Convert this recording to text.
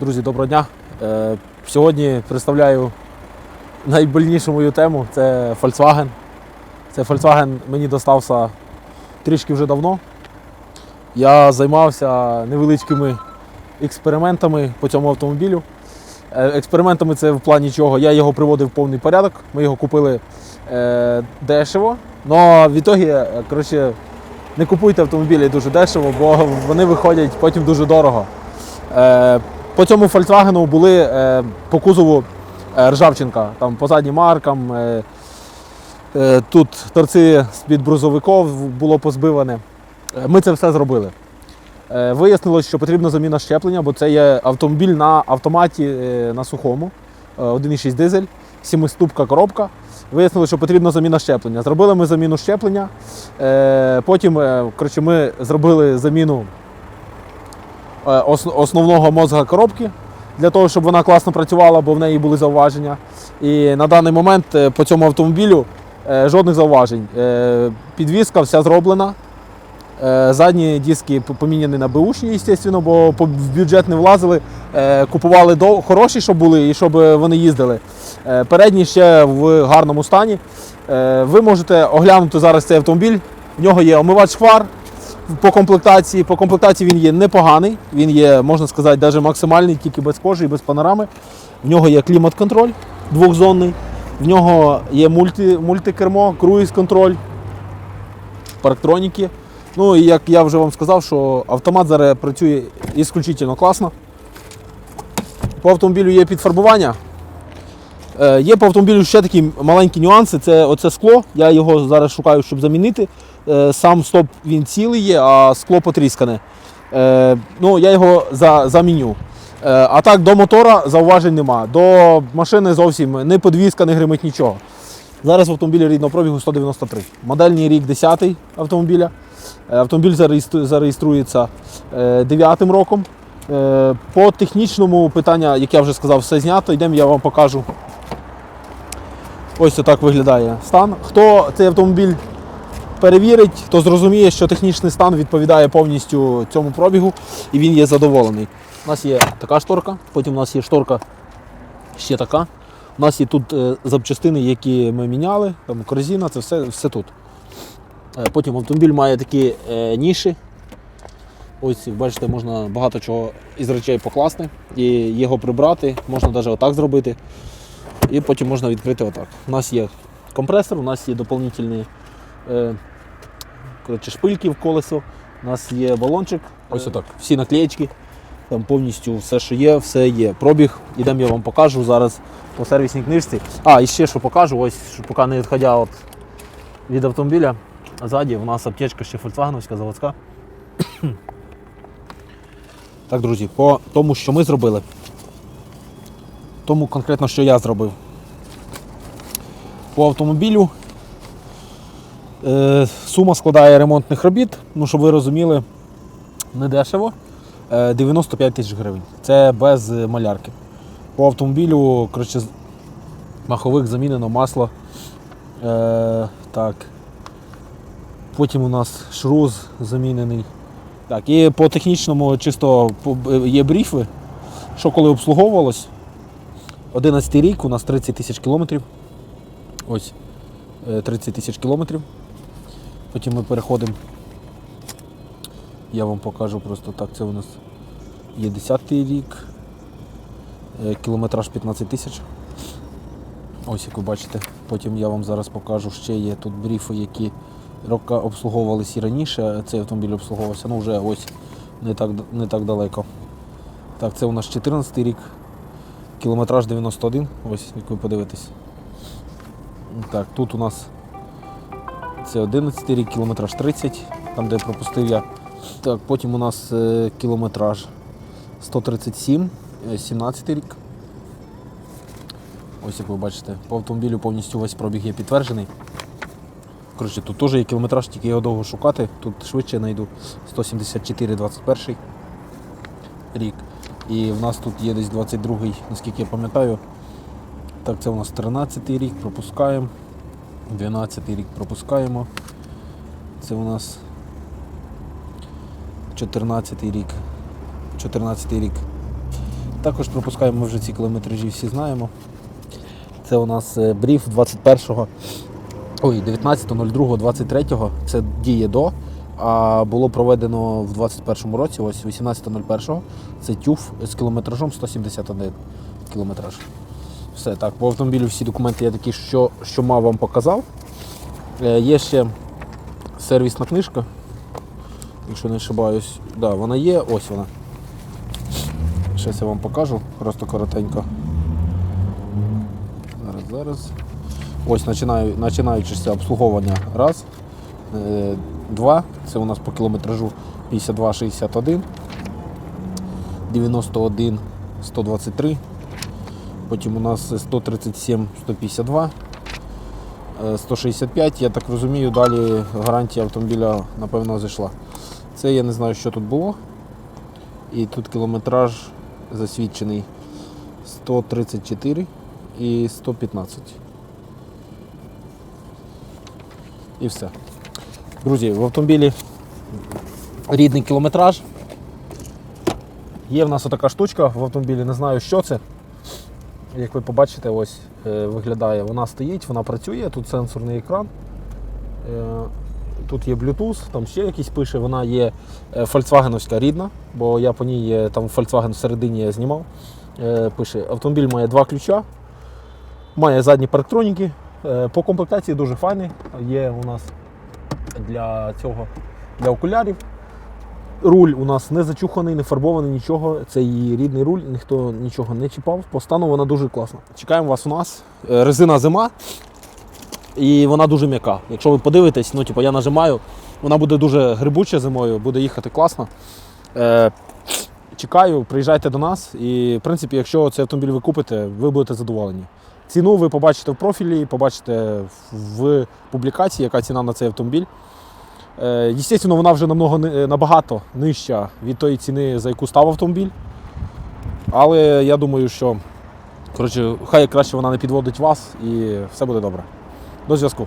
Друзі, доброго дня. Е, Сьогодні представляю найбольнішу мою тему це Volkswagen. Це Volkswagen мені достався трішки вже давно. Я займався невеличкими експериментами по цьому автомобілю. Е, Експериментами це в плані чого. Я його приводив в повний порядок. Ми його купили е, дешево. але в ітогі, коротше, не купуйте автомобілі дуже дешево, бо вони виходять потім дуже дорого. По цьому Volkswagen були е, по кузову е, ржавчинка, там по заднім маркам. Е, тут торці з-під брузовиків було позбиване. Ми це все зробили. Вияснилось, що потрібна заміна щеплення, бо це є автомобіль на автоматі на сухому, е, 1,6 дизель, 7-ступка коробка. Вияснилось, що потрібна заміна щеплення. Зробили ми заміну щеплення. Потім коротше, ми зробили заміну основного мозга коробки для того, щоб вона класно працювала, бо в неї були зауваження. І на даний момент е, по цьому автомобілю е, жодних зауважень. Е, Підвізка вся зроблена. Е, Задні диски поміняні на беушні, звісно, бо в бюджет не влазили. Е, Купували хороші, щоб були, і щоб е, вони їздили. Е, Передні ще в гарному стані. Е, Ви можете оглянути зараз цей автомобіль. В нього є омивач фар по комплектації. По комплектації він є непоганий. Він є, можна сказати, навіть максимальний, тільки без кожи і без панорами. В нього є клімат-контроль двохзонний. В нього є мульти, мультикермо, круїз-контроль, парктроніки. Ну і як я вже вам сказав, що автомат зараз працює ісключительно класно. По автомобілю є підфарбування. Е, Є по автомобілю ще такі маленькі нюанси. Це оце скло. Я його зараз шукаю, щоб замінити. Е, Сам стоп він цілий є, а скло потріскане. Е, Ну, я його за, заміню. А так до мотора зауважень нема. До машини зовсім не подвізка, не гримить нічого. Зараз в автомобілі рідного пробігу 193. Модельний рік 10 автомобіля. Автомобіль зареєструється 9 роком. По технічному питання, як я вже сказав, все знято. Йдемо, я вам покажу. Ось так виглядає стан. Хто цей автомобіль перевірить, то зрозуміє, що технічний стан відповідає повністю цьому пробігу і він є задоволений. У нас є така шторка, потім у нас є шторка ще така. У нас є тут е, запчастини, які ми міняли, там корзина, це все, все тут. Е, Потім автомобіль має такі е, ніші. Ось, бачите, можна багато чого із речей покласти і його прибрати, можна навіть отак зробити. І потім можна відкрити отак. У нас є компресор, у нас є доповнительні е, коротше, шпильки в колесо, у нас є балончик, ось отак, всі наклеєчки. Там повністю все, що є, все є. Пробіг. Ідемо, я вам покажу зараз по сервісній книжці. А, і ще що покажу, ось що поки не відходя от від автомобіля. Ззаді у нас аптечка ще Volkswagen заводська. Так, друзі, по тому, що ми зробили. Тому конкретно, що я зробив. По автомобілю е, сума складає ремонтних робіт, ну, щоб ви розуміли, недешево. Е, 95 тисяч гривень. Це без е, малярки. По автомобілю, коротше, маховик замінено, масло. Е, так. Потім у нас шруз замінений. Так, і по технічному чисто е, є бріфи, що коли обслуговувалось. 11 рік, у нас 30 тисяч кілометрів. Ось е, 30 тисяч кілометрів. Потім ми переходимо. Я вам покажу просто так, це у нас є 10 рік. Е, Кілометраж 15 тисяч. Ось як ви бачите. Потім я вам зараз покажу, ще є тут бріфи, які рока обслуговувалися і раніше. Цей автомобіль обслуговувався, ну вже ось не так, не так далеко. Так, це у нас 14 рік. Кілометраж 91, ось як ви подивитесь. Так, тут у нас це 11 рік, кілометраж 30, там де пропустив я. Так, потім у нас е, кілометраж 137, е, 17 рік. Ось як ви бачите, по автомобілю повністю весь пробіг є підтверджений. Коротше, тут теж є кілометраж, тільки його довго шукати. Тут швидше знайду 174 21 рік. І в нас тут є десь 22-й, наскільки я пам'ятаю. Так, це у нас 13 рік, пропускаємо. 12 рік пропускаємо. Це у нас 14 рік. 14 рік Також пропускаємо ми вже ці кілометражі, всі знаємо. Це у нас е, бриф 21-го, ой, 19.02.23, це діє до. А було проведено в 21-му році, ось 18.01. Це тюф з кілометражом 171 кілометраж. Все так, по автомобілю всі документи я такі, що, що мав вам показав. Е, Є ще сервісна книжка, якщо не ошибаюсь. Да, вона є, ось вона. Зараз я вам покажу, просто коротенько. Зараз, зараз. Ось починаю, починаючися обслуговування. Раз. Е, Два. Це у нас по кілометражу 52,61. 91, 123. Потім у нас 137, 152. е, 165, я так розумію, далі гарантія автомобіля, напевно, зайшла. Це я не знаю, що тут було. І тут кілометраж засвідчений 134 і 115. І все. Друзі, в автомобілі рідний кілометраж. Є в нас отака штучка в автомобілі, не знаю, що це. Як ви побачите, ось е, виглядає. Вона стоїть, вона працює, тут сенсорний екран. Е, Тут є Bluetooth, там ще якийсь пише, вона є фольксвагеновська рідна, бо я по ній е, там Volkswagen всередині знімав. Пише, автомобіль має два ключа, має задні парктроніки. По комплектації дуже файний. Є у нас для цього для окулярів. Руль у нас не зачуханий, не фарбований, нічого. Це її рідний руль, ніхто нічого не чіпав. По стану вона дуже класна. Чекаємо вас у нас. Е, Резина зима. І вона дуже м'яка. Якщо ви подивитесь, ну типу, я нажимаю, вона буде дуже грибуча зимою, буде їхати класно. Е, чекаю, приїжджайте до нас. І, в принципі, якщо цей автомобіль ви купите, ви будете задоволені. Ціну ви побачите в профілі, побачите в публікації, яка ціна на цей автомобіль. Е, Естественно, вона вже намного, набагато нижча від тої ціни, за яку став автомобіль. Але я думаю, що коротше, хай краще вона не підводить вас і все буде добре. До зв'язку.